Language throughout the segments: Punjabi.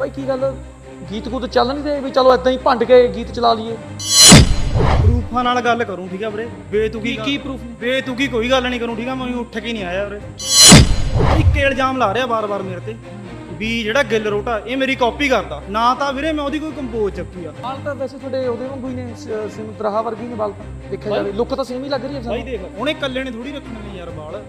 ਭਾਈ ਕੀ ਗੱਲ? ਗੀਤ ਗੁੱਤ ਚੱਲ ਨਹੀਂ ਰਹੇ ਵੀ ਚਲੋ ਇਦਾਂ ਹੀ ਭੰਡ ਕੇ ਗੀਤ ਚਲਾ ਲਈਏ। ਪ੍ਰੂਫਾਂ ਨਾਲ ਗੱਲ ਕਰੂੰ ਠੀਕ ਆ ਵੀਰੇ? ਬੇਤੁਕੀ ਕੀ ਪ੍ਰੂਫ ਬੇਤੁਕੀ ਕੋਈ ਗੱਲ ਨਹੀਂ ਕਰੂੰ ਠੀਕ ਆ? ਮੈਂ ਉੱਠ ਕੇ ਨਹੀਂ ਆਇਆ ਵੀਰੇ। ਇੱਕ ਇਲਜ਼ਾਮ ਲਾ ਰਿਹਾ ਬਾਰ-ਬਾਰ ਮੇਰੇ ਤੇ। ਵੀ ਜਿਹੜਾ ਗਿੱਲ ਰੋਟਾ ਇਹ ਮੇਰੀ ਕਾਪੀ ਕਰਦਾ। ਨਾ ਤਾਂ ਵੀਰੇ ਮੈਂ ਉਹਦੀ ਕੋਈ ਕੰਪੋਜ਼ ਚੱਕੀ ਆ। ਬਾਲ ਤਾਂ ਵੈਸੇ ਤੁਹਾਡੇ ਉਹਦੇ ਵਾਂਗੂ ਹੀ ਨੇ ਸ- ਸਿਮਤ ਰਹਾ ਵਰਗੀ ਨੇ ਬਾਲ ਤਾਂ ਦੇਖਿਆ ਜਾਵੇ। ਲੁੱਕ ਤਾਂ ਸੇਮ ਹੀ ਲੱਗ ਰਹੀ ਹੈ ਬਾਈ ਸਾਨੂੰ। ਦੇਖ ਉਹਨੇ ਇਕੱਲੇ ਨੇ ਥੋੜੀ ਰੱਖਣੇ ਨੇ ਯਾਰ ਵਾਲ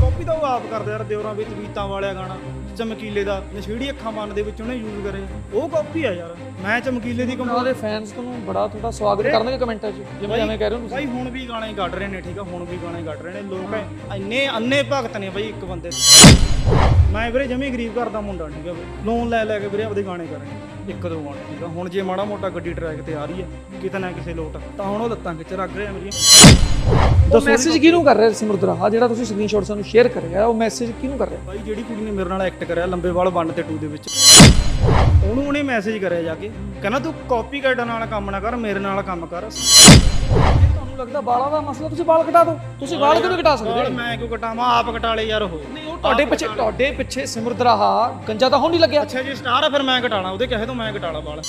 ਕਾਪੀ ਤਾਂ ਉਹ ਆਪ ਕਰਦਾ ਯਾਰ ਦਿਉਰਾਂ ਵਿੱਚ ਤਵੀਤਾਂ ਵਾਲਿਆ ਗਾਣਾ। ਚਮਕੀਲੇ ਦਾ ਨਸ਼ੀੜੀ ਅੱਖਾਂ ਮਨ ਦੇ ਵਿੱਚ ਉਹਨੇ ਯੂਜ਼ ਕਰੇ। ਉਹ ਕਾਪੀ ਆ ਯਾਰ। ਮੈਂ ਚਮਕੀਲੇ ਦੀ ਉਹਨਾਂ ਕੰਪੋਜ਼ ਦੇ ਫੈਨਸ ਤੁਹਾਨੂੰ ਬੜਾ ਤੁਹਾਡਾ ਸਵਾਗਤ ਕਰਨਗੇ ਕਮੈਂਟਾਂ 'ਚ ਜਿਵੇਂ ਐਵੇਂ ਕਹਿ ਰਹੇ ਹੋ ਤੁਸੀਂ। ਬਾਈ ਹੁਣ ਵੀ ਗਾਣੇ ਕੱਢ ਰਹੇ ਨੇ ਠੀਕ ਆ? ਹੁਣ ਵੀ ਗਾਣੇ ਕੱਢ ਰਹੇ ਨੇ। ਲੋਕ ਇੰਨੇ ਅੰਨੇ ਭਗਤ ਨੇ ਬਾਈ ਇੱਕ ਬੰਦੇ। ਮੈਂ ਵੀਰੇ ਜਮੀ ਗਰੀਬ ਘਰ ਦਾ ਮੁੰਡਾ ਠੀਕ ਆ ਵੀਰੇ। ਲੋਨ ਲੈ ਲੈ ਕੇ ਵੀਰੇ ਆਪਦੇ ਗਾਣੇ ਕਰਨੇ ਇੱਕ ਦੋ ਗਾਣੇ ਠੀਕ ਆ? ਹੁਣ ਜੇ ਮਾੜਾ ਮੋਟਾ ਗੱਡੀ ਟਰੈਕ ਤੇ ਆ ਰਹੀ ਹੈ ਕਿਤੇ ਨਾ ਕਿਸੇ ਲੋਟ ਤਾਂ ਹੁਣ ਉਹ ਲੱਤਾਂ ਖਿੱਚ ਰੱਖ ਰਿਹਾ ਮੇਰੀਆਂ ਉਹ ਮੈਸੇਜ ਕਿਹਨੂੰ ਕਰ ਰਿਹਾ ਸਿਮਰਤ ਰਹਾ ਜਿਹੜਾ ਤੁਸੀਂ ਸਕਰੀਨਸ਼ਾਟ ਸਾਨੂੰ ਸ਼ੇਅਰ ਕਰਿਆ ਉਹ ਮੈਸੇਜ ਕਿਹਨੂੰ ਕਰ ਰਿਹਾ? ਬਾਈ ਜਿਹੜੀ ਕੁੜੀ ਨੇ ਮੇਰੇ ਨਾਲ ਐਕਟ ਕਰਿਆ ਲੰਬੇ ਵਾਲ 1 ਤੇ 2 ਦੇ ਵਿੱਚ। ਉਹਨੂੰ ਉਹਨੇ ਮੈਸੇਜ ਕਰਿਆ ਜਾ ਕੇ। ਕਹਿੰਦਾ ਤੂੰ ਕਾਪੀ ਕਾਈਟਾਂ ਨਾਲ ਕੰਮ ਨਾ ਕਰ ਮੇਰੇ ਨਾਲ ਕੰਮ ਕਰ। ਤੁਹਾਨੂੰ ਲੱਗਦਾ ਬਾਲਾਂ ਦਾ ਮਸਲਾ? ਤੁਸੀਂ ਬਾਲ ਕਟਾ ਦਿਓ। ਤੁਸੀਂ ਬਾਲ ਕਿਉਂ ਕਟਾ ਸਕਦੇ? ਮੈਂ ਕਿਉਂ ਕਟਾਵਾਂ? ਆਪ ਕਟਾ ਲਏ ਯਾਰ ਉਹ। ਨਹੀਂ ਉਹ ਤੁਹਾਡੇ ਪਿੱਛੇ ਤੁਹਾਡੇ ਪਿੱਛੇ ਸਿਮਰਤ ਰਹਾ। ਗੰਜਾ ਤਾਂ ਹੁਣ ਨਹੀਂ ਲੱਗਿਆ? ਅੱਛਾ ਜੀ ਸਟਾਰ ਆ ਫਿਰ ਮੈਂ ਘਟਾਣਾ ਉਹਦੇ ਕਹੇ ਤੋਂ ਮੈਂ ਘਟਾਲਾ ਵਾਲ।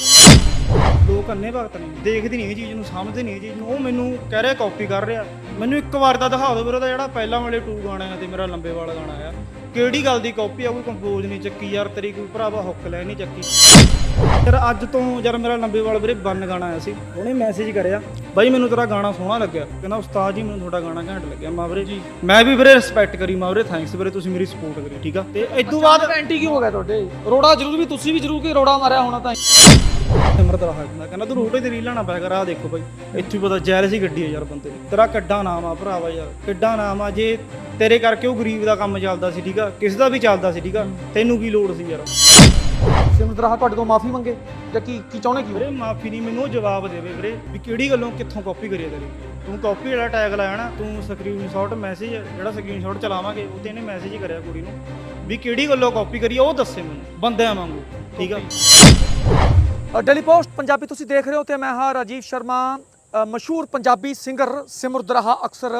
ਲੋਕ ਅੰਨੇ ਭਗਤ ਨੇ। ਦੇਖਦੇ ਨਹੀਂ ਇਹ ਚੀਜ਼ ਨੂੰ ਸਮਝਦੇ ਨਹੀਂ ਇਹ ਚੀਜ਼ ਨੂੰ। ਉਹ ਮੈਨੂੰ ਕਹਿ ਰਿਹਾ ਕਾਪੀ ਕਰ ਰਿਹਾ। ਮੈਨੂੰ ਇੱਕ ਵਾਰ ਤਾਂ ਦਿਖਾ ਦਿਓ ਵੀਰ ਉਹਦਾ ਜਿਹੜਾ ਪਹਿਲਾਂ ਵਾਲੇ ਟੂ ਗਾਣਾ ਆ ਤੇ ਮੇਰਾ ਲੰਬੇ ਵਾਲਾ ਗਾਣਾ ਆ। ਕਿਹੜੀ ਗੱਲ ਦੀ ਕਾਪੀ ਆ ਕੋਈ ਕੰਪੋਜ਼ ਨਹੀਂ ਚੱਕੀ ਯਾਰ ਤੇਰੀ ਕੋਈ ਭਰਾਵਾ ਹੁੱਕ ਲੈ ਨਹੀਂ ਚੱਕੀ। ਯਾਰ ਅੱਜ ਤੋਂ ਯਾਰ ਮੇਰਾ ਲੰਬੇ ਵਾਲ ਵੀਰੇ ਬੰਨ ਗਾਣਾ ਆਇਆ ਸੀ। ਉਹਨੇ ਮੈਸੇਜ ਕਰਿਆ ਬਾਈ ਮੈਨੂੰ ਤੇਰਾ ਗਾਣਾ ਸੋਹਣਾ ਲੱਗਿਆ। ਕਹਿੰਦਾ ਉਸਤਾਦ ਜੀ ਮੈਨੂੰ ਤੁਹਾਡਾ ਗਾਣਾ ਘੈਂਟ ਲੱਗਿਆ। ਮੈਂ ਵੀਰੇ ਜੀ। ਮੈਂ ਵੀ ਵੀਰੇ ਰਿਸਪੈਕਟ ਕਰੀ ਮੈਂ ਵੀਰੇ ਥੈਂਕਸ ਵੀਰੇ ਤੁਸੀਂ ਮੇਰੀ ਸਪੋਰਟ ਕਰੀ ਠੀਕ ਆ? ਤੇ ਇਸ ਤੋਂ ਬਾਅਦ ਐਂਟੀ ਕਿਉਂ ਹੋ ਗਿਆ ਤੁਹਾਡੇ। ਰੋੜਾ ਜ਼ਰੂਰ ਵੀ ਤੁਸੀਂ ਵੀ ਜ਼ਰੂਰ ਕਿ ਰੋੜਾ ਮਾਰਿਆ ਹੋਣਾ ਤਾਂ। ਸਿਮਰਤ ਰਹਾ ਕਹਿੰਦਾ ਕਹਿੰਦਾ ਤੂੰ ਰੋਟੇ ਤੇ ਰੀਲਾਂ ਨਾ ਪਾਇਆ ਕਰ ਆ ਦੇਖੋ ਬਾਈ। ਇੱਥੇ ਹੀ ਪਤਾ ਜੈਲਸ ਹੀ ਗੱਡੀ ਆ ਯਾਰ ਬੰਦੇ ਦੀ। ਤੇਰਾ ਕਿੱਡਾ ਨਾਮ ਆ ਭਰਾਵਾ ਯਾਰ ਕਿੱਡਾ ਨਾਮ ਆ। ਜੇ ਤੇਰੇ ਕਰਕੇ ਉਹ ਗਰੀਬ ਦਾ ਕੰਮ ਚੱਲਦਾ ਸੀ ਠੀਕ ਆ? ਕਿਸ ਦਾ ਵੀ ਚੱਲਦਾ ਸੀ ਠੀਕ ਆ? ਤੈਨੂੰ ਕੀ ਲੋੜ ਸੀ ਯਾਰ? ਸਿਮਰਤ ਰਹਾ ਤੁਹਾਡੇ ਤੋਂ ਮਾਫੀ ਮੰਗੇ ਜਾਂ ਕੀ ਕੀ ਚਾਹੁੰਦੇ ਕੀ ਹੋ? ਵੀਰੇ ਮਾਫੀ ਨਹੀਂ ਮੈਨੂੰ ਜਵਾਬ ਦੇਵੇ ਵੀਰੇ ਵੀ ਕਿਹੜੀ ਗੱਲੋਂ ਕਿੱਥੋਂ ਕਾਪੀ ਕਰੀ ਆ ਤੇਰੀ? ਤੂੰ ਕਾਪੀ ਵਾਲਾ ਟੈਗ ਲਾਇਆ ਨਾ ਤੂੰ ਸਕਰੀਨਸ਼ਾਟ ਮੈਸੇਜ ਜਿਹੜਾ ਸਕਰੀਨਸ਼ਾਟ ਚਲਾਵਾਂਗੇ ਉਹ ਤੇ ਇਹਨੇ ਮੈਸੇਜ ਹੀ ਕਰਿਆ ਕੁੜੀ ਨੂੰ ਵੀ ਕਿਹੜੀ ਗੱਲੋਂ ਕਾਪੀ ਕਰੀ ਉਹ ਦੱਸੇ ਮੈਨੂੰ ਬੰਦਿਆਂ ਵਾਂਗੂ ਠੀਕ ਆ? ਡੇਲੀ ਪੋਸਟ ਪੰਜਾਬੀ ਤੁਸੀਂ ਦੇਖ ਰਹੇ ਹੋ ਤੇ ਮੈਂ ਹਾਂ ਰਾਜੀਵ ਸ਼ਰਮਾ। ਮਸ਼ਹੂਰ ਪੰਜਾਬੀ ਸਿੰਗਰ ਸਿਮਰਤ ਰਹਾ ਅਕਸਰ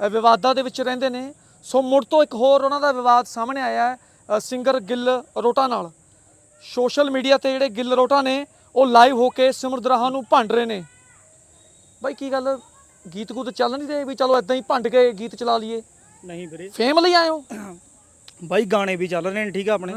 ਵਿਵਾਦਾਂ ਦੇ ਵਿੱਚ ਰਹਿੰਦੇ ਨੇ। ਸੋ ਮੁੜ ਤੋਂ ਇੱਕ ਹੋਰ ਉਹਨਾਂ ਦਾ ਵਿਵਾਦ ਸਾਹਮਣੇ ਆਇਆ ਹੈ ਸਿੰਗਰ ਗਿੱਲ ਰੋਟਾ ਨਾਲ। ਸੋਸ਼ਲ ਮੀਡੀਆ ਤੇ ਜਿਹੜੇ ਗਿੱਲ ਰੋਟਾ ਨੇ ਉਹ ਲਾਈਵ ਹੋ ਕੇ ਸਿਮਰਤ ਰਹਾ ਨੂੰ ਭੰਡ ਰਹੇ ਨੇ। ਬਾਈ ਕੀ ਗੱਲ? ਗੀਤ ਗੁੱਤ ਚੱਲ ਨਹੀਂ ਰਹੇ ਵੀ ਚਲੋ ਇਦਾਂ ਹੀ ਭੰਡ ਕੇ ਗੀਤ ਚਲਾ ਲਈਏ? ਨਹੀਂ ਵੀਰੇ। ਫੇਮ ਲਈ ਆਏ ਹੋ? ਬਾਈ ਗਾਣੇ ਵੀ ਚੱਲ ਰਹੇ ਨੇ ਠੀਕ ਆ ਆਪਣੇ।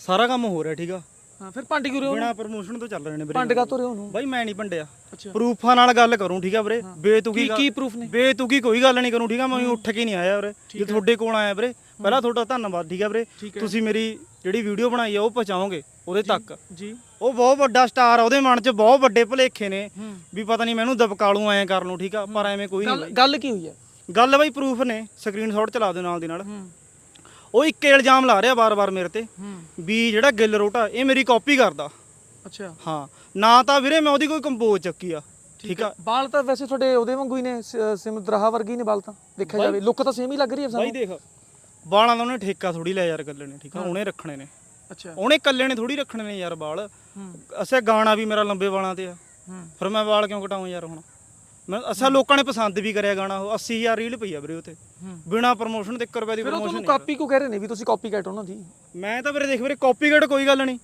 ਸਾਰਾ ਕੰਮ ਹੋ ਰਿਹਾ ਠੀਕ ਆ। ਹਾਂ ਫਿਰ ਭੰਡ ਕਿਉਂ ਰਹੇ ਬਿਨਾ ਪ੍ਰਮੋਸ਼ਨ ਤੋਂ ਚੱਲ ਰਹੇ ਨੇ ਵੀਰੇ। ਭੰਡ ਕਾ ਰਹੇ ਹੋ ਉਹਨੂੰ? ਬਾਈ ਮੈਂ ਨਹੀਂ ਭੰਡਿਆ। ਅੱਛਾ। ਪ੍ਰੂਫਾਂ ਨਾਲ ਗੱਲ ਕਰੂੰ ਠੀਕ ਆ ਵੀਰੇ? ਬੇਤੁਕੀ ਕੀ ਪ੍ਰੂਫ ਨੇ? ਬੇਤੁਕੀ ਕੋਈ ਗੱਲ ਨਹੀਂ ਕਰੂੰ ਠੀਕ ਆ? ਮੈਂ ਉੱਠ ਕੇ ਨਹੀਂ ਆਇਆ ਵੀਰੇ। ਜੇ ਤੁਹਾਡੇ ਕੋਲ ਆਇਆ ਵੀਰੇ ਪਹਿਲਾਂ ਤੁਹਾਡਾ ਧੰਨਵਾਦ ਠੀਕ ਆ ਵੀਰੇ? ਤੁਸੀਂ ਮੇਰੀ ਜਿਹੜੀ ਵੀਡੀਓ ਬਣਾਈ ਆ ਉਹ ਪਹੁੰਚਾਓਗੇ ਉਹਦੇ ਤੱਕ। ਜੀ। ਉਹ ਬਹੁਤ ਵੱਡਾ ਸਟਾਰ ਆ ਉਹਦੇ ਮਨ 'ਚ ਬਹੁਤ ਵੱਡੇ ਭੁਲੇਖੇ ਨੇ ਵੀ ਪਤਾ ਨਹੀਂ ਮੈਨੂੰ ਦਬਕਾਲੂ ਐਂ ਕਰ ਲੂੰ ਠੀਕ ਆ? ਪਰ ਐਵੇਂ ਕੋਈ ਨਹੀਂ। ਗੱਲ ਕੀ ਹੋਈ ਹੈ ਗੱਲ ਬਾਈ ਪ੍ਰੂਫ ਨੇ ਸਕਰੀਨਸ਼ਾਟ ਚਲਾ ਦਿਓ ਨਾਲ ਦੀ ਨਾਲ। ਉਹ ਇੱਕ ਇਲਜ਼ਾਮ ਲਾ ਰਿਹਾ ਬਾਰ-ਬਾਰ ਮੇਰੇ ਤੇ ਵੀ ਜਿਹੜਾ ਗਿੱਲ ਰੋਟਾ ਇਹ ਮੇਰੀ ਕਾਪੀ ਕਰਦਾ। ਅੱਛਾ। ਹਾਂ। ਨਾ ਤਾਂ ਵੀਰੇ ਮੈਂ ਉਹਦੀ ਕੋਈ ਕੰਪੋਜ਼ ਚੱਕੀ ਆ। ਠੀਕ ਆ। ਬਾਲ ਤਾਂ ਵੈਸੇ ਤੁਹਾਡੇ ਉਹਦੇ ਵਾਂਗੂ ਹੀ ਨੇ ਸਿਮਤ ਰਹਾ ਵਰਗੀ ਨੇ ਬਾਲ ਤਾਂ। ਦੇਖਿਆ ਜਾਵੇ ਲੁੱਕ ਤਾਂ ਸੇਮ ਹੀ ਲੱਗ ਰਹੀ ਹੈ ਬਾਈ ਸਾਨੂੰ ਦੇਖ ਵਾਲਾਂ ਦਾ ਉਹਨੇ ਠੇਕਾ ਥੋੜੀ ਲਿਆ ਯਾਰ ਗੱਲੇ ਨੇ ਠੀਕ ਆ? ਉਹਨੇ ਰੱਖਣੇ ਨੇ। ਅੱਛਾ। ਉਹਨੇ ਇਕੱਲੇ ਨੇ ਥੋੜੀ ਰੱਖਣੇ ਨੇ ਯਾਰ ਵਾਲ ਅਸੇ ਗਾਣਾ ਵੀ ਮੇਰਾ ਲੰਬੇ ਵਾਲਾਂ ਤੇ ਆ। ਫਿਰ ਮੈਂ ਵਾਲ ਕਿਉਂ ਕਟਾਉਂ ਯਾਰ ਹੁਣ? ਮੈਂ ਅਸਾ ਲੋਕਾਂ ਨੇ ਪਸੰਦ ਵੀ ਕਰਿਆ ਗਾਣਾ ਉਹ 80000 ਰੀਲ ਪਈ ਆ ਵੀਰੇ ਉਤੇ ਬਿਨਾ ਪ੍ਰਮੋਸ਼ਨ ਤੇ 1 ਰੁਪਏ ਦੀ ਫਿਰ ਉਹ ਪ੍ਰਮੋਸ਼ਨ ਤੁਹਾਨੂੰ ਕਾਪੀ ਕਿਉਂ ਕਹਿ ਰਹੇ ਨੇ ਵੀ ਤੁਸੀਂ ਕਾਪੀ ਕੈਟ ਉਹਨਾਂ ਦੀ ਮੈਂ ਤਾਂ ਵੀਰੇ ਦੇਖ ਵੀਰੇ ਕਾਪੀਕੇਟ ਕੋਈ ਗੱਲ ਨਹੀਂ।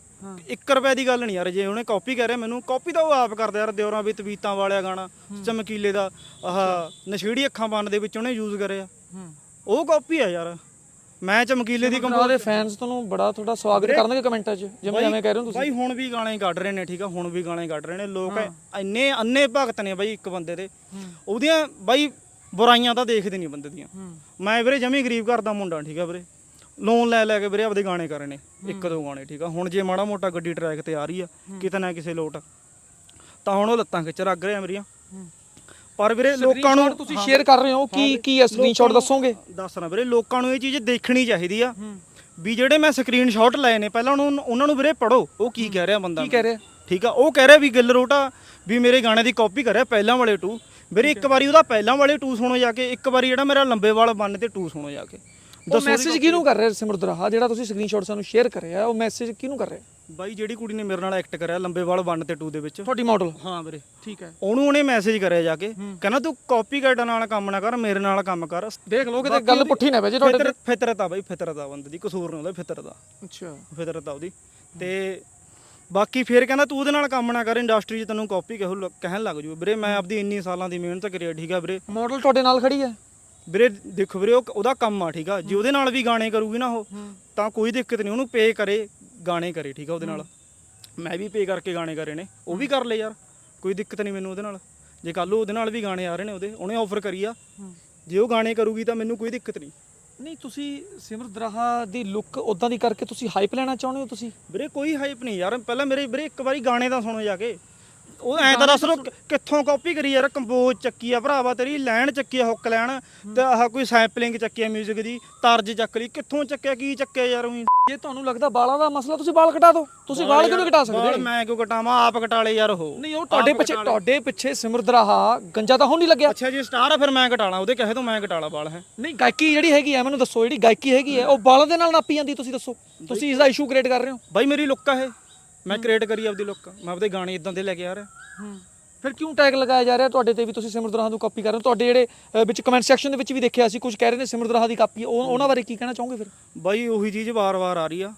1 ਰੁਪਏ ਦੀ ਗੱਲ ਨਹੀਂ ਯਾਰ ਜੇ ਉਹਨੇ ਕਾਪੀ ਕਰਿਆ ਮੈਨੂੰ ਕਾਪੀ ਤਾਂ ਉਹ ਆਪ ਕਰਦਾ ਯਾਰ ਦਿਉਰਾਂ ਵੀ ਤਵੀਤਾਂ ਵਾਲਿਆ ਗਾਣਾ ਚਮਕੀਲੇ ਦਾ ਆਹ ਨਸ਼ੀੜੀ ਅੱਖਾਂ ਬੰਨ ਦੇ ਵਿੱਚ ਉਹਨੇ ਯੂਜ਼ ਕਰਿਆ। ਉਹ ਕਾਪੀ ਆ ਯਾਰ। ਮੈਂ ਚਮਕੀਲੇ ਦੀ ਉਹਨਾਂ ਦੇ ਫੈਨਸ ਤੁਹਾਨੂੰ ਬੜਾ ਤੁਹਾਡਾ ਸਵਾਗਤ ਕਰਨਗੇ ਕਮੈਂਟਾਂ 'ਚ ਜਿਵੇਂ ਐਵੇਂ ਕਹਿ ਰਹੇ ਹੋ ਤੁਸੀਂ। ਬਾਈ ਹੁਣ ਵੀ ਗਾਣੇ ਕੱਢ ਰਹੇ ਨੇ ਠੀਕ ਆ? ਹੁਣ ਵੀ ਗਾਣੇ ਕੱਢ ਰਹੇ ਨੇ। ਲੋਕ ਇੰਨੇ ਅੰਨੇ ਭਗਤ ਨੇ ਬਾਈ ਇੱਕ ਬੰਦੇ ਦੇ। ਉਹਦੀਆਂ ਬਾਈ ਬੁਰਾਈਆਂ ਤਾਂ ਦੇਖਦੇ ਨਹੀਂ ਬੰਦੇ ਦੀਆਂ। ਮੈਂ ਵੀਰੇ ਜਮੀ ਗਰੀਬ ਘਰ ਦਾ ਮੁੰਡਾ ਠੀਕ ਆ ਵੀਰੇ? ਲੋਨ ਲੈ ਲੈ ਕੇ ਵੀਰੇ ਆਪਦੇ ਗਾਣੇ ਕਰਨੇ ਇੱਕ ਦੋ ਗਾਣੇ ਠੀਕ ਆ? ਹੁਣ ਜੇ ਮਾੜਾ ਮੋਟਾ ਗੱਡੀ ਟਰੈਕ ਤੇ ਆ ਰਹੀ ਆ ਕਿਤੇ ਨਾ ਕਿਸੇ ਲੋਟ। ਤਾਂ ਹੁਣ ਉਹ ਲੱਤਾਂ ਖਿੱਚ ਰੱਖ ਰਿਹਾ ਮੇਰੀਆਂ ਪਰ ਵੀਰੇ ਲੋਕਾਂ ਨੂੰ ਤੁਸੀਂ ਸ਼ੇਅਰ ਕਰ ਰਹੇ ਹੋ ਕੀ ਕੀ ਹੈ ਸਕਰੀਨਸ਼ਾਟ ਦੱਸੋਗੇ? ਦੱਸਣਾ ਵੀਰੇ ਲੋਕਾਂ ਨੂੰ ਇਹ ਚੀਜ਼ ਦੇਖਣੀ ਚਾਹੀਦੀ ਆ ਵੀ ਜਿਹੜੇ ਮੈਂ ਸਕਰੀਨਸ਼ਾਟ ਲਏ ਨੇ ਪਹਿਲਾਂ ਉਹਨੂੰ ਉਹਨਾਂ ਨੂੰ ਵੀਰੇ ਪੜੋ ਉਹ ਕੀ ਕਹਿ ਰਿਹਾ ਬੰਦਾ ਕੀ ਕਹਿ ਰਿਹਾ? ਠੀਕ ਆ ਉਹ ਕਹਿ ਰਿਹਾ ਵੀ ਗਿੱਲ ਰੋਟਾ ਵੀ ਮੇਰੇ ਗਾਣੇ ਦੀ ਕਾਪੀ ਕਰਿਆ ਪਹਿਲਾਂ ਵਾਲੇ ਟੂ ਵੀਰੇ ਇੱਕ ਵਾਰੀ ਉਹਦਾ ਪਹਿਲਾਂ ਵਾਲੇ ਟੂ ਸੁਣੋ ਜਾ ਕੇ ਇੱਕ ਵਾਰੀ ਜਿਹੜਾ ਮੇਰਾ ਲੰਬੇ ਵਾਲ ਬੰਨ ਤੇ ਟੂ ਸੁਣੋ ਜਾ ਕੇ। ਉਹ ਮੈਸੇਜ ਕਿਹਨੂੰ ਕਰ ਰਿਹਾ ਸਿਮਰਤ ਰਹਾ? ਜਿਹੜਾ ਤੁਸੀਂ ਸਕਰੀਨਸ਼ਾਟ ਸਾਨੂੰ ਸ਼ੇਅਰ ਕਰਿਆ ਉਹ ਮੈਸੇਜ ਕਿਹਨੂੰ ਕਰ ਰਿਹਾ? ਬਾਈ ਜਿਹੜੀ ਕੁੜੀ ਨੇ ਮੇਰੇ ਨਾਲ ਐਕਟ ਕਰਿਆ ਲੰਬੇ ਵਾਲ ਬੰਨ ਤੇ ਟੂ ਦੇ ਵਿੱਚ। ਤੁਹਾਡੀ ਮਾਡਲ ਹਾਂ ਵੀਰੇ ਠੀਕ ਹੈ। ਉਹਨੂੰ ਉਹਨੇ ਮੈਸੇਜ ਕਰਿਆ ਜਾ ਕੇ ਕਹਿੰਦਾ ਤੂੰ ਕਾਪੀ ਕਾਈਟਾਂ ਨਾਲ ਕੰਮ ਨਾ ਕਰ ਮੇਰੇ ਨਾਲ ਕੰਮ ਕਰ। ਦੇਖ ਲਓ ਕਿਤੇ ਗੱਲ ਪੁੱਠੀ ਨਾ ਪੈ ਜੇ ਤੁਹਾਡੇ ਫਿਤਰਤ ਫਿਤਰਤ ਆ ਬਾਈ ਫਿਤਰਤ ਆ ਬੰਦੇ ਦੀ ਕਸੂਰ ਨਹੀਂ ਉਹਦਾ ਫਿਤਰਤ। ਆ ਅੱਛਾ। ਫਿਤਰਤ ਆ ਉਹਦੀ। ਤੇ ਬਾਕੀ ਫੇਰ ਕਹਿੰਦਾ ਤੂੰ ਉਹਦੇ ਨਾਲ ਕੰਮ ਨਾ ਕਰ ਇੰਡਸਟਰੀ 'ਚ ਤੈਨੂੰ ਕਾਪੀ ਕਹੂ ਕਹਿਣ ਲੱਗ ਜੂ। ਵੀਰੇ ਮੈਂ ਆਪਦੀ ਇੰਨੀ ਸਾਲਾਂ ਦੀ ਮਿਹਨਤ ਕਰੀ ਠੀਕ ਆ ਵੀਰੇ। ਮਾਡਲ ਤੁਹਾਡੇ ਨਾਲ ਖੜੀ ਹੈ? ਵੀਰੇ ਦੇਖੋ ਵੀਰੇ ਉਹ ਉਹਦਾ ਕੰਮ ਆ ਠੀਕ ਆ। ਜੇ ਉਹਦੇ ਨਾਲ ਵੀ ਗਾਣੇ ਕਰੂਗੀ ਨਾ ਉਹ ਤਾਂ ਕੋਈ ਦਿੱਕਤ ਨਹੀਂ ਉਹਨੂੰ ਪੇ ਕਰੇ। ਗਾਣੇ ਕਰੇ ਠੀਕ ਆ ਉਹਦੇ ਨਾਲ। ਮੈਂ ਵੀ ਪੇ ਕਰਕੇ ਗਾਣੇ ਕਰੇ ਨੇ। ਉਹ ਵੀ ਕਰ ਲੈ ਯਾਰ ਕੋਈ ਦਿੱਕਤ ਨਹੀਂ ਮੈਨੂੰ ਉਹਦੇ ਨਾਲ। ਜੇ ਕੱਲ ਉਹਦੇ ਨਾਲ ਵੀ ਗਾਣੇ ਆ ਰਹੇ ਨੇ ਉਹਦੇ ਉਹਨੇ ਆਫਰ ਕਰੀ ਆ। ਜੇ ਉਹ ਗਾਣੇ ਕਰੂਗੀ ਤਾਂ ਮੈਨੂੰ ਕੋਈ ਦਿੱਕਤ ਨਹੀਂ। ਨਹੀਂ ਤੁਸੀਂ ਸਿਮਰਤ ਦਰਾਹਾ ਦੀ ਲੁੱਕ ਉਦਾਂ ਦੀ ਕਰਕੇ ਤੁਸੀਂ ਹਾਈਪ ਲੈਣਾ ਚਾਹੁੰਦੇ ਹੋ ਤੁਸੀਂ? ਵੀਰੇ ਕੋਈ ਹਾਈਪ ਨਹੀਂ ਯਾਰ। ਪਹਿਲਾਂ ਮੇਰੇ ਵੀਰੇ ਇੱਕ ਵਾਰੀ ਗਾਣੇ ਤਾਂ ਸੁਣੋ ਜਾ ਕੇ। ਉਹ ਐਂ ਤਾਂ ਦੱਸ ਰੋ ਕਿੱਥੋਂ ਕਾਪੀ ਕਰੀ ਯਾਰ ਕੰਪੋਜ਼ ਚੱਕੀ ਆ ਭਰਾਵਾ ਤੇਰੀ ਲਾਈਨ ਚੱਕੀ ਆ ਹੁੱਕ ਲੈਣ। ਤੇ ਆਹ ਕੋਈ ਸੈਂਪਲਿੰਗ ਚੱਕੀ ਆ 뮤직 ਦੀ ਤਰਜ ਚੱਕ ਲਈ ਕਿੱਥੋਂ ਚੱਕਿਆ ਕੀ ਚੱਕਿਆ ਯਾਰ ਉਹੀ? ਜੇ ਤੁਹਾਨੂੰ ਲੱਗਦਾ ਵਾਲਾਂ ਦਾ ਮਸਲਾ ਤੁਸੀਂ ਵਾਲ ਕਟਾ ਦਿਓ। ਤੁਸੀਂ ਵਾਲ ਕਿਉਂ ਨਹੀਂ ਕਟਾ ਬਾਲ ਸਕਦੇ ਮੈਂ ਕਿਉਂ ਕਟਾਵਾਂ? ਆਪ ਕਟਾ ਲਏ ਯਾਰ ਉਹ। ਨਹੀਂ ਉਹ ਤੁਹਾਡੇ ਪਿੱਛੇ ਤੁਹਾਡੇ ਪਿੱਛੇ ਸਿਮਰਤ ਦਰਾਹਾ ਗੰਜਾ ਤਾਂ ਹੁਣ ਨਹੀਂ ਲੱਗਿਆ? ਅੱਛਾ ਜੀ ਸਟਾਰ ਆ ਫਿਰ ਮੈਂ ਕਟਾਣਾ ਉਹਦੇ ਕਹੇ ਤੋਂ ਮੈਂ ਕਟਾਲਾ ਵਾਲ ਹੈ। ਨਹੀਂ ਗਾਇਕੀ ਜਿਹੜੀ ਹੈਗੀ ਹੈ ਮੈਨੂੰ ਦੱਸੋ ਜਿਹੜੀ ਗਾਇਕੀ ਹੈਗੀ ਹੈ ਉਹ ਵਾਲਾਂ ਦੇ ਨਾਲ ਨਾਪੀ ਜਾਂਦੀ ਤੁਸੀਂ ਦੱਸੋ। ਤੁਸੀਂ ਇਸ ਦਾ ਇਸ਼ੂ ਕ੍ਰੀਏਟ ਕਰ ਰਹੇ ਹੋ? ਬਾਈ ਮੇਰੀ ਲੁੱਕ ਆ ਇਹ। ਮੈਂ ਕ੍ਰੀਏਟ ਕਰੀ ਆਪਦੀ ਲੁੱਕ ਮੈਂ ਆਪਦੇ ਗਾਣੇ ਇਦਾਂ ਦੇ ਲੈ ਕੇ ਆ ਰਿਹਾ। ਫਿਰ ਕਿਉਂ ਟੈਗ ਲਗਾਇਆ ਜਾ ਰਿਹਾ? ਤੁਹਾਡੇ ਤੇ ਵੀ ਤੁਸੀਂ ਸਿਮਰਤ ਦਰਾਹਾ ਨੂੰ ਕਾਪੀ ਕਰ ਰਹੇ ਹੋ। ਤੁਹਾਡੇ ਜਿਹੜੇ ਵਿੱਚ ਕਮੈਂਟ ਸੈਕਸ਼ਨ ਦੇ ਵਿੱਚ ਵੀ ਦੇਖਿਆ ਸੀ, ਕੁਝ ਕਹਿ ਰਹੇ ਨੇ ਸਿਮਰਤ ਦਰਾਹਾ ਦੀ ਕਾਪੀ ਉਹਨਾਂ ਬਾਰੇ ਕੀ ਕਹਿਣਾ ਚਾਹੋਗੇ ਫਿਰ? ਬਾਈ, ਉਹੀ ਚੀਜ਼ ਵਾਰ-ਵਾਰ ਆ ਰਹੀ ਆ।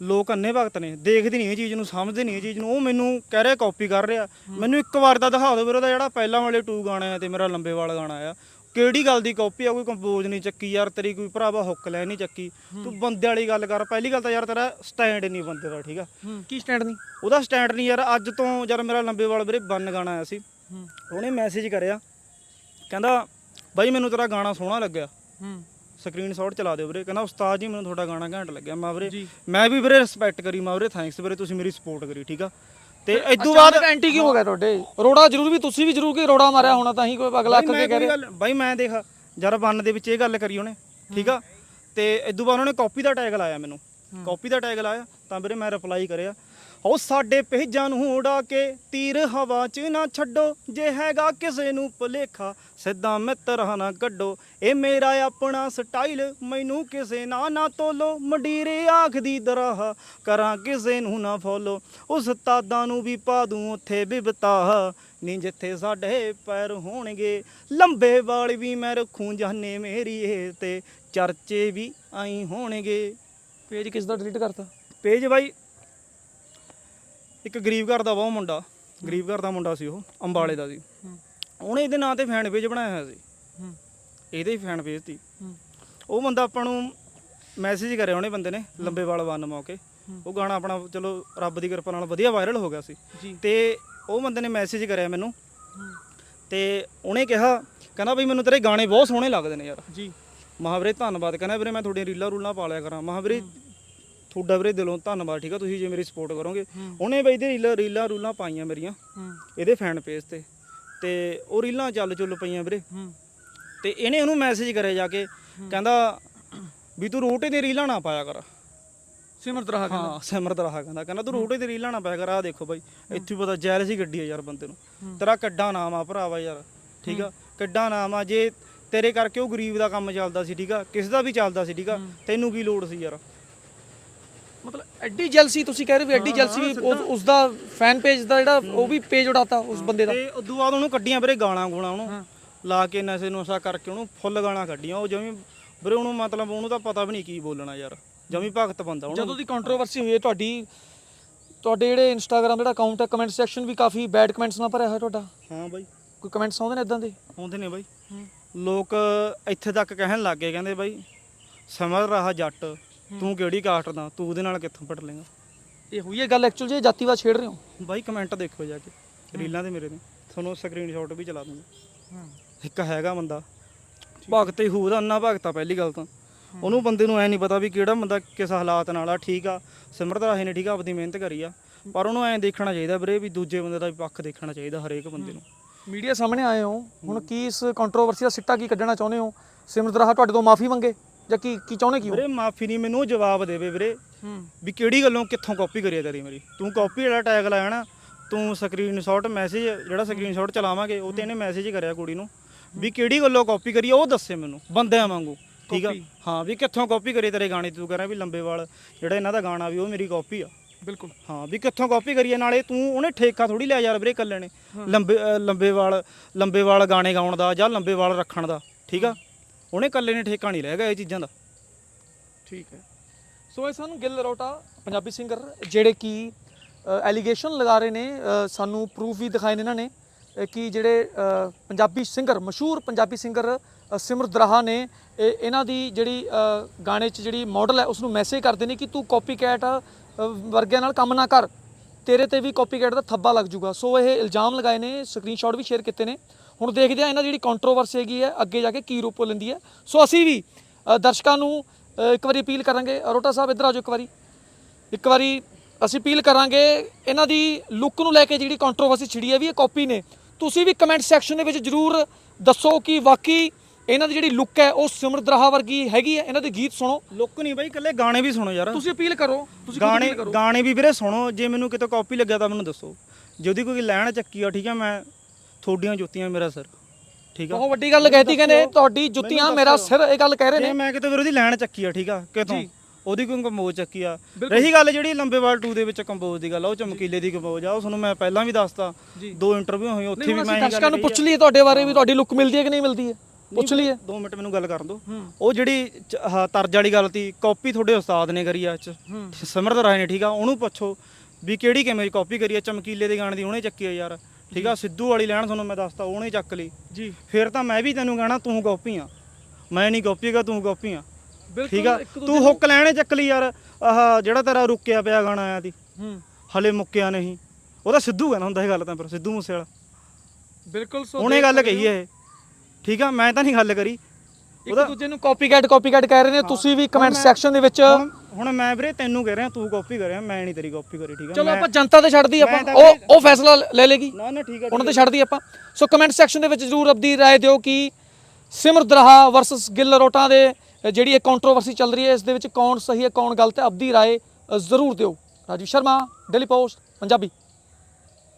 ਲੋਕ ਅੰਨੇ ਭਗਤ ਨੇ, ਦੇਖਦੇ ਨਹੀਂ ਇਹ ਚੀਜ਼ ਨੂੰ, ਸਮਝਦੇ ਨਹੀਂ ਇਹ ਚੀਜ਼ ਨੂੰ। ਉਹ ਮੈਨੂੰ ਕਹਿ ਰਿਹਾ ਕਾਪੀ ਕਰ ਰਿਹਾ। ਮੈਨੂੰ ਇੱਕ ਵਾਰ ਤਾਂ ਦਿਖਾ ਦਿਓ ਵੀਰ, ਉਹਦਾ ਜਿਹੜਾ ਪਹਿਲਾਂ ਵਾਲੇ ਟੂ ਗਾਣੇ ਆ ਤੇ ਮੇਰਾ ਲੰਬੇ ਵਾਲਾ ਗਾਣਾ ਆ। ਕਿਹੜੀ ਗੱਲ ਦੀ ਕਾਪੀ ਆ? ਕੋਈ ਕੰਪੋਜ਼ ਨਹੀਂ ਚੱਕੀ ਯਾਰ ਤੇਰੀ ਕੋਈ ਭਰਾਵਾ ਹੁੱਕ ਲੈ ਨਹੀਂ ਚੱਕੀ। ਤੂੰ ਬੰਦੇ ਵਾਲੀ ਗੱਲ ਕਰ ਪਹਿਲੀ ਗੱਲ ਤਾਂ ਯਾਰ ਤੇਰਾ ਸਟੈਂਡ ਨਹੀਂ ਬੰਦੇ ਦਾ ਠੀਕ ਆ? ਕੀ ਸਟੈਂਡ ਨਹੀਂ? ਉਹਦਾ ਸਟੈਂਡ ਨਹੀਂ ਯਾਰ ਅੱਜ ਤੋਂ ਜਦ ਮੇਰਾ ਲੰਬੇ ਵਾਲ ਵੀਰੇ ਬੰਨ ਗਾਣਾ ਆਇਆ ਸੀ। ਉਹਨੇ ਮੈਸੇਜ ਕਰਿਆ। ਕਹਿੰਦਾ ਬਾਈ ਮੈਨੂੰ ਤੇਰਾ ਗਾਣਾ ਸੋਹਣਾ ਲੱਗਿਆ। ਸਕਰੀਨਸ਼ਾਟ ਚਲਾ ਦਿਓ ਵੀਰੇ। ਕਹਿੰਦਾ ਉਸਤਾਦ ਜੀ ਮੈਨੂੰ ਤੁਹਾਡਾ ਗਾਣਾ ਘੈਂਟ ਲੱਗਿਆ। ਮੈਂ ਵੀਰੇ। ਮੈਂ ਵੀ ਵੀਰੇ ਰਿਸਪੈਕਟ ਕਰੀ ਮੈਂ ਵੀਰੇ ਥੈਂਕਸ ਵੀਰੇ ਤੁਸੀਂ ਮੇਰੀ ਸਪੋਰਟ ਕਰੀ ਠੀਕ ਆ? ਤੇ ਇਦੋਂ ਬਾਅਦ ਐਂਟੀ ਕਿਉਂ ਹੋ ਗਿਆ ਤੁਹਾਡੇ? ਰੋੜਾ ਜ਼ਰੂਰ ਵੀ ਤੁਸੀਂ ਵੀ ਜ਼ਰੂਰ ਕਿ ਰੋੜਾ ਮਾਰਿਆ ਹੋਣਾ ਤਾਂ ਹੀ ਕੋਈ ਅਗਲਾ ਬਾਈ ਕੇ ਗੱਲ ਬਾਈ ਮੈਂ ਦੇਖ ਜਦ ਬੰਨ ਦੇ ਵਿੱਚ ਇਹ ਗੱਲ ਕਰੀ ਉਹਨੇ ਠੀਕ ਆ? ਤੇ ਇਦੋਂ ਬਾਅਦ ਉਹਨੇ ਕਾਪੀ ਦਾ ਟੈਗ ਲਾਇਆ ਮੈਨੂੰ। ਕਾਪੀ ਦਾ ਟੈਗ ਲਾਇਆ ਤਾਂ ਵੀਰੇ ਮੈਂ ਰਿਪਲਾਈ ਕਰਿਆ। ਉਹ ਸਾਡੇ ਪੇਜਾਂ ਨੂੰ ਉਡਾ ਕੇ ਤੀਰ ਹਵਾ 'ਚ ਨਾ ਛੱਡੋ ਜੇ ਹੈਗਾ ਕਿਸੇ ਨੂੰ ਭੁਲੇਖਾ ਸਿੱਧਾ ਮਿੱਤਰਾਂ ਨਾ ਕੱਢੋ। ਇਹ ਮੇਰਾ ਆਪਣਾ ਸਟਾਈਲ ਮੈਨੂੰ ਕਿਸੇ ਨਾ ਨਾ ਤੋਲੋ। ਮੰਡੀਰੇ ਆਖਦੀ ਦਰਾਹ ਕਰਾਂ ਕਿਸੇ ਨੂੰ ਨਾ ਫੋਲੋ। ਉਸਤਾਦਾਂ ਨੂੰ ਵੀ ਪਾ ਦੂੰ ਉੱਥੇ ਬਿਬਤਾ। ਨੀ ਜਿੱਥੇ ਸਾਡੇ ਪੈਰ ਹੋਣਗੇ ਲੰਬੇ ਵਾਲ ਵੀ ਮੈਂ ਰੱਖੂੰ ਜਾਨੇ ਮੇਰੀ ਇਹ ਤੇ। ਚਰਚੇ ਵੀ ਆਈ ਹੋਣਗੇ। ਪੇਜ ਕਿਸ ਦਾ ਡਿਲੀਟ ਕਰਤਾ? ਪੇਜ ਬਾਈ ਇੱਕ ਗਰੀਬ ਘਰ ਦਾ ਵਾ ਉਹ ਮੁੰਡਾ ਗਰੀਬ ਘਰ ਦਾ ਮੁੰਡਾ ਸੀ ਉਹ ਅੰਬਾਲੇ ਦਾ ਸੀ। ਉਹਨੇ ਇਹਦੇ ਨਾਂ ਤੇ ਫੈਨ ਪੇਜ ਬਣਾਇਆ ਹੋਇਆ ਸੀ। ਇਹਦੇ ਹੀ ਫੈਨ ਪੇਜ ਸੀ। ਉਹ ਬੰਦਾ ਆਪਾਂ ਨੂੰ ਮੈਸੇਜ ਕਰਿਆ ਉਹਨੇ ਬੰਦੇ ਨੇ ਲੰਬੇ ਵਾਲ ਵੰਨ ਮੌਕੇ। ਉਹ ਗਾਣਾ ਆਪਣਾ ਚਲੋ ਰੱਬ ਦੀ ਕਿਰਪਾ ਨਾਲ ਵਧੀਆ ਵਾਇਰਲ ਹੋ ਗਿਆ ਸੀ। ਤੇ ਉਹ ਬੰਦੇ ਨੇ ਮੈਸੇਜ ਕਰਿਆ ਮੈਨੂੰ। ਤੇ ਉਹਨੇ ਕਿਹਾ ਕਹਿੰਦਾ ਬਈ ਮੈਨੂੰ ਤੇਰੇ ਗਾਣੇ ਬਹੁਤ ਸੋਹਣੇ ਲੱਗਦੇ ਨੇ ਯਾਰ। ਜੀ। ਮਹਾਵਰੇ ਧੰਨਵਾਦ ਕਹਿੰਦਾ ਵੀਰੇ ਮੈਂ ਤੁਹਾਡੀਆਂ ਰੀਲਾਂ ਰੂਲਾਂ ਪਾ ਲਿਆ ਕਰਾਂ। ਮਹਾਵਰੇ ਤੁਹਾਡਾ ਵੀਰੇ ਦਿਲੋਂ ਧੰਨਵਾਦ ਠੀਕ ਆ? ਤੁਸੀਂ ਜੇ ਮੇਰੀ ਸਪੋਰਟ ਕਰੋਗੇ। ਉਹਨੇ ਬਈ ਦੇ ਰੀਲਾਂ ਰੀਲਾਂ ਰੂਲਾਂ ਪਾਈਆਂ ਮੇਰੀਆਂ। ਇਹਦੇ ਫੈਨ ਪੇਜ ਤੇ। ਤੇ ਉਹ ਰੀਲਾਂ ਚੱਲ ਚੁੱਲ ਪਈਆਂ ਵੀਰੇ। ਤੇ ਇਹਨੇ ਉਹਨੂੰ ਮੈਸੇਜ ਕਰਿਆ ਜਾ ਕੇ। ਕਹਿੰਦਾ ਵੀ ਤੂੰ ਰੋਟੇ ਦੀ ਰੀਲਾਂ ਨਾ ਪਾਇਆ ਕਰ। ਸਿਮਰਤ ਦਰਾਹਾ ਕਹਿੰਦਾ। ਹਾਂ ਸਿਮਰਤ ਰਹਾ ਕਹਿੰਦਾ। ਕਹਿੰਦਾ ਤੂੰ ਰੋਟੇ ਦੀ ਰੀਲਾਂ ਨਾ ਪਾਇਆ ਕਰ। ਆ ਦੇਖੋ ਬਾਈ ਇੱਥੇ ਪਤਾ ਜੈਲਸ ਹੀ ਗੱਡੀ ਆ ਯਾਰ ਬੰਦੇ ਨੂੰ। ਤੇਰਾ ਕੱਡਾ ਨਾਮ ਆ ਭਰਾਵਾ ਯਾਰ ਠੀਕ ਆ? ਕੱਡਾ ਨਾਮ ਆ। ਜੇ ਤੇਰੇ ਕਰਕੇ ਉਹ ਗਰੀਬ ਦਾ ਕੰਮ ਚੱਲਦਾ ਸੀ ਠੀਕ ਆ? ਕਿਸ ਦਾ ਵੀ ਚੱਲਦਾ ਸੀ ਠੀਕ ਆ? ਤੈਨੂੰ ਕੀ ਲੋੜ ਸੀ ਯਾਰ? ਮਤਲਬ ਐਡੀ ਜੈਲਸੀ ਤੁਸੀਂ ਕਹਿ ਰਹੇ ਹੋ ਵੀ ਐਡੀ ਜੈਲਸੀ ਵੀ ਉਸ- ਉਸ ਦਾ ਫੈਨ ਪੇਜ ਦਾ ਜਿਹੜਾ ਉਹ ਵੀ ਪੇਜ ਉਡਾਤਾ ਉਸ ਬੰਦੇ ਦਾ। ਤੇ ਉਦੋਂ ਬਾਅਦ ਉਹਨੂੰ ਕੱਢੀਆਂ ਵੀਰੇ ਗਾਲਾਂ ਗੋਲਾਂ ਉਹਨੂੰ। ਲਾ ਕੇ ਨਸ਼ੇ ਨੁਸ਼ਾ ਕਰਕੇ ਉਹਨੂੰ ਫੁੱਲ ਗਾਲਾਂ ਕੱਢੀਆਂ। ਉਹ ਜਿਵੇਂ ਵੀਰੇ ਉਹਨੂੰ ਮਤਲਬ ਉਹਨੂੰ ਤਾਂ ਪਤਾ ਵੀ ਨਹੀਂ ਕੀ ਬੋਲਣਾ ਯਾਰ। ਜਮੀ ਭਗਤ ਬੰਦਾ ਉਹਨੂੰ। ਜਦੋਂ ਦੀ ਕੰਟਰੋਵਰਸੀ ਹੋਈ ਹੈ ਤੁਹਾਡੀ ਤੁਹਾਡੇ ਜਿਹੜੇ ਇੰਸਟਾਗ੍ਰam ਜਿਹੜਾ ਅਕਾਊਂਟ ਹੈ ਕਮੈਂਟ ਸੈਕਸ਼ਨ ਵੀ ਕਾਫੀ ਬੈਡ ਕਮੈਂਟਸ ਨਾਲ ਭਰਿਆ ਹੋਇਆ ਤੁਹਾਡਾ। ਹਾਂ ਬਾਈ। ਕੋਈ ਕਮੈਂਟਸ ਆਉਂਦੇ ਨੇ ਇਦਾਂ ਦੇ? ਆਉਂਦੇ ਨੇ ਬਾਈ। ਲੋਕ ਇੱਥੇ ਤੱਕ ਕਹਿਣ ਲੱਗ ਗਏ ਕਹਿੰਦੇ ਬਾਈ ਸਮਝ ਰਹਾ ਜੱਟ। ਤੂੰ ਕਿਹੜੀ ਕਾਸਟ ਦਾ? ਤੂੰ ਉਹਦੇ ਨਾਲ ਕਿੱਥੋਂ ਪੜ ਲੇਗਾ ਇਹ ਹੋਈ ਹੈ ਗੱਲ ਐਕਚੁਅਲ ਜੇ ਜਾਤੀਵਾਦ ਛੇੜ ਰਹੇ ਹੋ? ਬਾਈ ਕਮੈਂਟ ਦੇਖੋ ਜਾ ਕੇ ਰੀਲਾਂ ਦੇ ਮੇਰੇ ਦੇ ਤੁਹਾਨੂੰ ਸਕਰੀਨਸ਼ਾਟ ਵੀ ਚਲਾ ਦੂੰਗਾ। ਇੱਕ ਹੈਗਾ ਬੰਦਾ ਭਗਤ ਹੀ ਹੂ ਦਾ ਅੰਨਾ ਭਗਤਾ ਪਹਿਲੀ ਗੱਲ ਤਾਂ। ਉਹਨੂੰ ਬੰਦੇ ਨੂੰ ਐ ਨਹੀਂ ਪਤਾ ਵੀ ਕਿਹੜਾ ਬੰਦਾ ਕਿਸ ਹਾਲਾਤ ਨਾਲ ਆ ਠੀਕ ਆ ਸਿਮਰਤ ਰਾਹੇ ਨੇ ਠੀਕ ਆ ਆਪਦੀ ਮਿਹਨਤ ਕਰੀ ਆ। ਪਰ ਉਹਨੂੰ ਐ ਦੇਖਣਾ ਚਾਹੀਦਾ ਵੀਰੇ ਵੀ ਦੂਜੇ ਬੰਦੇ ਦਾ ਵੀ ਪੱਖ ਦੇਖਣਾ ਚਾਹੀਦਾ ਹਰੇਕ ਬੰਦੇ ਨੂੰ। ਮੀਡੀਆ ਸਾਹਮਣੇ ਆਏ ਹੋ। ਹੁਣ ਕੀ ਇਸ ਕੰਟਰੋਵਰਸੀ ਦਾ ਸਿੱਟਾ ਕੀ ਕੱਢਣਾ ਚਾਹੁੰਦੇ ਹੋ? ਸਿਮਰਤ ਦਰਾਹਾ ਤੁਹਾਡੇ ਤੋਂ ਮਾਫੀ ਮੰਗੇ। ਜਾਂ ਕੀ ਕੀ ਚਾਹੁੰਦੇ ਕੀ ਹੋ? ਵੀਰੇ ਮਾਫੀ ਨਹੀਂ ਮੈਨੂੰ ਜਵਾਬ ਦੇਵੇ ਵੀਰੇ। ਹੂੰ। ਵੀ ਕਿਹੜੀ ਗੱਲੋਂ ਕਿੱਥੋਂ ਕਾਪੀ ਕਰੀ ਤੇਰੀ ਮੇਰੀ? ਤੂੰ ਕਾਪੀ ਜਿਹੜਾ ਟੈਗ ਲਾਇਆ ਨਾ ਤੂੰ ਸਕਰੀਨਸ਼ਾਟ ਮੈਸੇਜ ਜਿਹੜਾ ਸਕਰੀਨਸ਼ਾਟ ਚਲਾਵਾਂਗੇ ਉਹ ਤੇ ਇਹਨੇ ਮੈਸੇਜ ਕਰਿਆ ਕੁੜੀ ਨੂੰ। ਵੀ ਕਿਹੜੀ ਗੱਲੋਂ ਕਾਪੀ ਕਰੀ ਆ ਉਹ ਦੱਸੇ ਮੈਨੂੰ ਬੰਦਿਆਂ ਵਾਂਗੂ। ਠੀਕ ਆ? Copy। ਹਾਂ ਵੀ ਕਿੱਥੋਂ ਕਾਪੀ ਕਰੀ ਤੇਰੇ ਗਾਣੇ ਤੇ ਕਹਿ ਰਿਹਾ ਵੀ ਲੰਬੇ ਵਾਲ ਜਿਹੜਾ ਇਹਨਾਂ ਦਾ ਗਾਣਾ ਵੀ ਉਹ ਮੇਰੀ ਕਾਪੀ ਆ। ਬਿਲਕੁਲ। ਹਾਂ ਵੀ ਕਿੱਥੋਂ ਕਾਪੀ ਕਰੀ ਆ ਨਾਲੇ ਤੂੰ ਉਹਨੇ ਠੇਕਾ ਥੋੜੀ ਲਿਆ ਯਾਰ ਵੀਰੇ ਇਕੱਲੇ ਨੇ। ਲੰਬੇ ਲੰਬੇ ਵਾਲ ਲੰਬੇ ਵਾਲ ਗਾਣੇ ਗਾਉਣ ਦਾ ਜਾਂ ਲੰਬੇ ਵਾਲ ਰੱਖਣ ਦਾ ਠੀਕ ਆ? ਉਹਨੇ ਇਕੱਲੇ ਨੇ ਠੇਕਾ ਨਹੀਂ ਲਿਆ ਗਿਆ ਇਹ ਚੀਜ਼ਾਂ ਦਾ। ਠੀਕ ਹੈ। ਸੋ ਇਹ ਸਾਨੂੰ ਗਿੱਲ ਰੋਟਾ ਪੰਜਾਬੀ ਸਿੰਗਰ ਜਿਹੜੇ ਕਿ ਐਲੀਗੇਸ਼ਨ ਲਗਾ ਰਹੇ ਨੇ ਅ, ਸਾਨੂੰ ਪ੍ਰੂਫ ਵੀ ਦਿਖਾਏ ਨੇ ਇਹਨਾਂ ਨੇ ਅ, ਕਿ ਜਿਹੜੇ ਅ, ਪੰਜਾਬੀ ਸਿੰਗਰ ਮਸ਼ਹੂਰ ਪੰਜਾਬੀ ਸਿੰਗਰ ਅ, ਸਿਮਰਤ ਨੇ ਇਹ- ਇਹਨਾਂ ਦੀ ਜਿਹੜੀ ਅ, ਗਾਣੇ 'ਚ ਜਿਹੜੀ ਮਾਡਲ ਹੈ ਉਸ ਨੂੰ ਮੈਸੇਜ ਕਰਦੇ ਨੇ ਕਿ ਤੂੰ ਕਾਪੀਕੈਟ ਵਰਗਿਆਂ ਨਾਲ ਕੰਮ ਨਾ ਕਰ। ਤੇਰੇ ਤੇ ਵੀ ਕਾਪੀਕੈਟ ਦਾ ਥੱਬਾ ਲੱਗ ਜੂਗਾ ਸੋ ਇਹ ਇਲਜ਼ਾਮ ਲਗਾਏ ਨੇ ਸਕਰੀਨਸ਼ਾਟ ਵੀ ਸ਼ੇਅਰ ਕੀਤੇ ਨੇ। ਹੁਣ ਦੇਖਦੇ ਆ ਇਹਨਾਂ ਜਿਹੜੀ ਕੰਟਰੋਵਰਸੀ ਹੈਗੀ ਹੈ ਅੱਗੇ ਜਾ ਕੇ ਕੀ ਰੂਪ ਲੈਂਦੀ ਹੈ। ਸੋ ਅਸੀਂ ਵੀ ਦਰਸ਼ਕਾਂ ਨੂੰ ਇੱਕ ਵਾਰੀ ਅਪੀਲ ਕਰਾਂਗੇ। ਅਰੋਟਾ ਸਾਹਿਬ ਇੱਧਰ ਆ ਜਾਓ ਇੱਕ ਵਾਰੀ। ਇੱਕ ਵਾਰੀ ਅਸੀਂ ਅਪੀਲ ਕਰਾਂਗੇ ਇਹਨਾਂ ਦੀ ਲੁੱਕ ਨੂੰ ਲੈ ਕੇ ਜਿਹੜੀ ਕੰਟਰੋਵਰਸੀ ਛਿੜੀ ਹੈ ਵੀ ਇਹ ਕਾਪੀ ਨੇ। ਤੁਸੀਂ ਵੀ ਕਮੈਂਟ ਸੈਕਸ਼ਨ ਦੇ ਵਿੱਚ ਜਰੂਰ ਦੱਸੋ ਕਿ ਵਾਕਈ ਇਹਨਾਂ ਦੀ ਜਿਹੜੀ ਲੁੱਕ ਹੈ ਉਹ ਸਿਮਰਤ ਰਹਾ ਵਰਗੀ ਹੈਗੀ ਹੈ? ਇਹਨਾਂ ਦੇ ਗੀਤ ਸੁਣੋ। ਲੁੱਕ ਨਹੀਂ ਬਾਈ ਇਕੱਲੇ ਗਾਣੇ ਵੀ ਸੁਣੋ ਯਾਰ। ਤੁਸੀਂ ਅਪੀਲ ਕਰੋ। ਤੁਸੀਂ ਗਾਣੇ ਗਾਣੇ ਵੀ ਵੀਰੇ ਸੁਣੋ। ਜੇ ਮੈਨੂੰ ਕਿਤੇ ਕਾਪੀ ਲੱਗਿਆ ਤਾਂ ਮੈਨੂੰ ਦੱਸੋ। ਜੇ ਉਹਦੀ ਕੋਈ ਲੈਣ ਚੱਕੀ ਆ ਠੀਕ ਆ ਮੈਂ ਥੋਡੀਆਂ ਜੁੱਤੀਆਂ ਮੇਰਾ ਸਿਰ। ਠੀਕ ਆ? ਬਹੁਤ ਵੱਡੀ ਗੱਲ ਕਹਿਤੀ ਕਹਿੰਦੇ ਤੁਹਾਡੀ ਜੁੱਤੀਆਂ ਮੇਰਾ ਸਿਰ ਇਹ ਗੱਲ ਕਹਿ ਰਹੇ ਜੇ ਨੇ ਮੈਂ ਕਿਤੇ ਵੀਰ ਉਹਦੀ ਲੈਣ ਚੱਕੀ ਆ ਠੀਕ ਆ? ਕਿਤੋਂ ਜੀ। ਉਹਦੀ ਕੋਈ ਕੰਪੋਜ਼ ਚੱਕੀ ਆ। ਰਹੀ ਗੱਲ ਜਿਹੜੀ ਲੰਬੇਵਾਲ 2 ਦੇ ਵਿੱਚ ਕੰਪੋਜ਼ ਦੀ ਗੱਲ ਆ ਉਹ ਚਮਕੀਲੇ ਦੀ ਕੰਪੋਜ਼ ਆ। ਉਹ ਤੁਹਾਨੂੰ ਮੈਂ ਪਹਿਲਾਂ ਵੀ ਦੱਸਤਾ। ਦੋ ਇੰਟਰਵਿਊ ਹੋਈਆਂ ਉੱਥੇ ਵੀ ਮੈਂ ਇਹ ਦਰਸ਼ਕਾਂ ਨੂੰ ਪੁੱਛ ਲਈਏ ਤੁਹਾਡੇ ਬਾਰੇ ਵੀ ਤੁਹਾਡੀ ਲੁੱਕ ਮਿਲਦੀ ਹੈ ਕਿ ਨਹੀਂ ਮਿਲਦੀ ਹੈ। ਪੁੱਛ ਲਈਏ। ਦੋ ਮਿੰਟ ਮੈਨੂੰ ਗੱਲ ਕਰਨ ਦਿਓ। ਹੂੰ। ਉਹ ਜਿਹੜੀ ਚ- ਆਹ ਤਰਜ ਵਾਲੀ ਗੱਲ ਤੀ ਕਾਪੀ ਤੁਹਾਡੇ ਉਸਤਾਦ ਨੇ ਕਰੀ ਆ ਚ। ਸਿਮਰਤ ਰਾਏ ਨੇ ਠੀਕ ਆ? ਉਹਨੂੰ ਪੁੱਛੋ ਵੀ ਕਿਹੜੀ ਕਿਵੇਂ ਕਾਪੀ ਕਰੀ ਆ ਚਮਕੀਲੇ ਦੇ ਗਾਣੇ ਦੀ ਉਹਨੇ ਚੱਕੀ ਆ ਯਾਰ। ਠੀਕ ਆ ਸਿੱਧੂ ਵਾਲੀ ਲੈਣ ਤੁਹਾਨੂੰ ਮੈਂ ਦੱਸਤਾ ਉਹਨੇ ਚੱਕ ਲਈ। ਜੀ। ਫਿਰ ਤਾਂ ਮੈਂ ਵੀ ਤੈਨੂੰ ਕਹਿਣਾ ਤੂੰ ਕਾਪੀ ਆ। ਮੈਂ ਨਹੀਂ ਕਾਪੀ ਹੈਗਾ ਤੂੰ ਕਾਪੀ ਆ। ਠੀਕ ਆ ਤੂੰ ਹੁੱਕ ਲੈਣੇ ਚੱਕ ਲਈ ਯਾਰ ਆਹ ਜਿਹੜਾ ਤੇਰਾ ਰੁਕਿਆ ਪਿਆ ਗਾਣਾ ਆਇਆ ਤੀ ਹੂੰ। ਹਲੇ ਮੁੱਕਿਆ ਨਹੀਂ। ਉਹਦਾ ਸਿੱਧੂ ਕਹਿੰਦਾ ਹੁੰਦਾ ਇਹ ਗੱਲ ਤਾਂ ਪਰ ਸਿੱਧੂ ਮੂਸੇ ਵਾਲਾ ਬਿਲਕੁਲ ਸੋ ਉਹਨੇ ਗੱਲ ਕਹੀ ਹੋ। ਇਹ। ਠੀਕ ਆ ਮੈਂ ਤਾਂ ਨਹੀਂ ਗੱਲ ਕਰੀ। ਇੱਕ ਦੂਜੇ ਨੂੰ ਕਾਪੀਕੈਟ ਕਾਪੀਕੈਟ ਕਹਿ ਰਹੇ ਨੇ ਤੁਸੀਂ ਵੀ ਕਮੈਂਟ ਸੈਕਸ਼ਨ ਦੇ ਵਿੱਚ ਹੁਣ ਹੁਣ ਮੈਂ ਵੀਰੇ ਤੈਨੂੰ ਕਹਿ ਰਿਹਾ ਤੂੰ ਕਾਪੀ ਕਰ ਰਿਹਾ ਮੈਂ ਨਹੀਂ ਤੇਰੀ ਕਾਪੀ ਕਰੀ ਠੀਕ ਆ ਚਲੋ ਮੈਂ- ਆਪਾਂ ਜਨਤਾ ਤੇ ਛੱਡ ਦਈ ਆਪਾਂ ਮੈਂ ਤਾਂ ਉਹ ਉਹ ਫੈਸਲਾ ਲੈ ਲੇਗੀ ਨਾ ਨਾ ਠੀਕ ਆ ਉਹਨਾਂ ਤੇ ਛੱਡ ਦਈ ਆਪਾਂ ਸੋ ਕਮੈਂਟ ਸੈਕਸ਼ਨ ਦੇ ਵਿੱਚ ਜਰੂਰ ਆਪਦੀ رائے ਦਿਓ ਕਿ ਸਿਮਰਤ ਰਹਾ ਵਰਸਸ ਗਿੱਲ ਰੋਟਾਂ ਦੇ ਅ, ਜਿਹੜੀ ਇਹ ਕੰਟਰੋਵਰਸੀ ਚੱਲ ਰਹੀ ਹੈ ਇਸ ਦੇ ਵਿੱਚ ਕੌਣ ਸਹੀ ਹੈ ਕੌਣ ਗਲਤ ਹੈ ਆਪਦੀ رائے ਜ਼ਰੂਰ ਦਿਓ ਰਾਜੀਵ ਸ਼ਰਮਾ ਡੇਲੀ ਪੋਸਟ ਪੰਜਾਬੀ